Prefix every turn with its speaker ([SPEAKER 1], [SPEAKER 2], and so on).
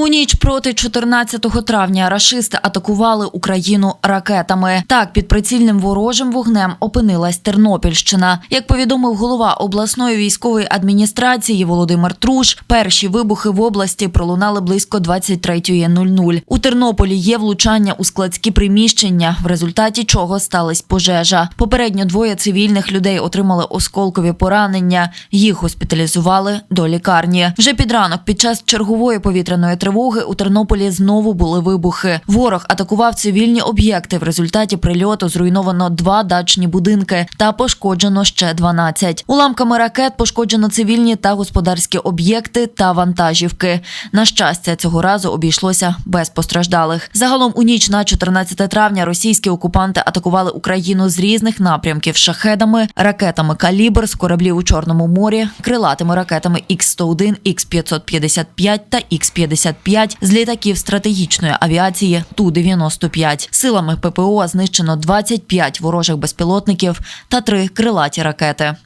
[SPEAKER 1] У ніч проти 14 травня рашисти атакували Україну ракетами. Так, під прицільним ворожим вогнем опинилась Тернопільщина. Як повідомив голова обласної військової адміністрації Володимир Труш, перші вибухи в області пролунали близько 23.00. У Тернополі є влучання у складські приміщення, в результаті чого сталася пожежа. Попередньо двоє цивільних людей отримали осколкові поранення. Їх госпіталізували до лікарні. Вже під ранок, під час чергової повітряної тривоги, у Тернополі знову були вибухи. Ворог атакував цивільні об'єкти. В результаті прильоту зруйновано два дачні будинки та пошкоджено ще 12. Уламками ракет пошкоджено цивільні та господарські об'єкти та вантажівки. На щастя, цього разу обійшлося без постраждалих. Загалом у ніч на 14 травня російські окупанти атакували Україну з різних напрямків шахедами, ракетами калібр з кораблів у Чорному морі, крилатими ракетами Х-101, Х-555 та Х-55 з літаків стратегічної авіації Ту-95. Силами ППО знищено 25 ворожих безпілотників та три крилаті ракети.